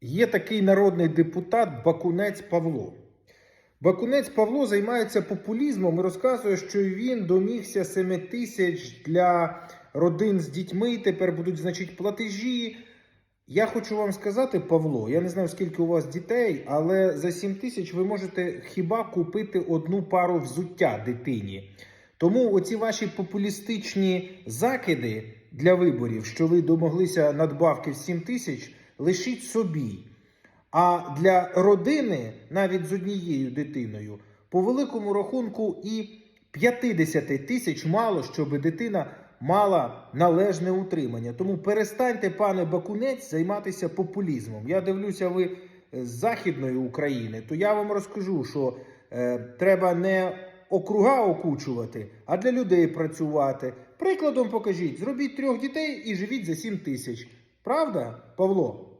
Є такий народний депутат Бакунець Павло. Бакунець Павло займається популізмом і розказує, що він домігся 7 тисяч для родин з дітьми. Тепер будуть, значить, платежі. Я хочу вам сказати, Павло, я не знаю, скільки у вас дітей, але за 7 тисяч ви можете хіба купити одну пару взуття дитині. Тому оці ваші популістичні закиди для виборів, що ви домоглися надбавки в 7 тисяч, лишіть собі. А для родини, навіть з однією дитиною, по великому рахунку і 50 тисяч мало, щоб дитина мала належне утримання. Тому перестаньте, пане Бакунець, займатися популізмом. Я дивлюся, ви з Західної України, то я вам розкажу, що е, треба не округа окучувати, а для людей працювати. Прикладом покажіть, зробіть трьох дітей і живіть за 7 тисяч. Правда, Павло?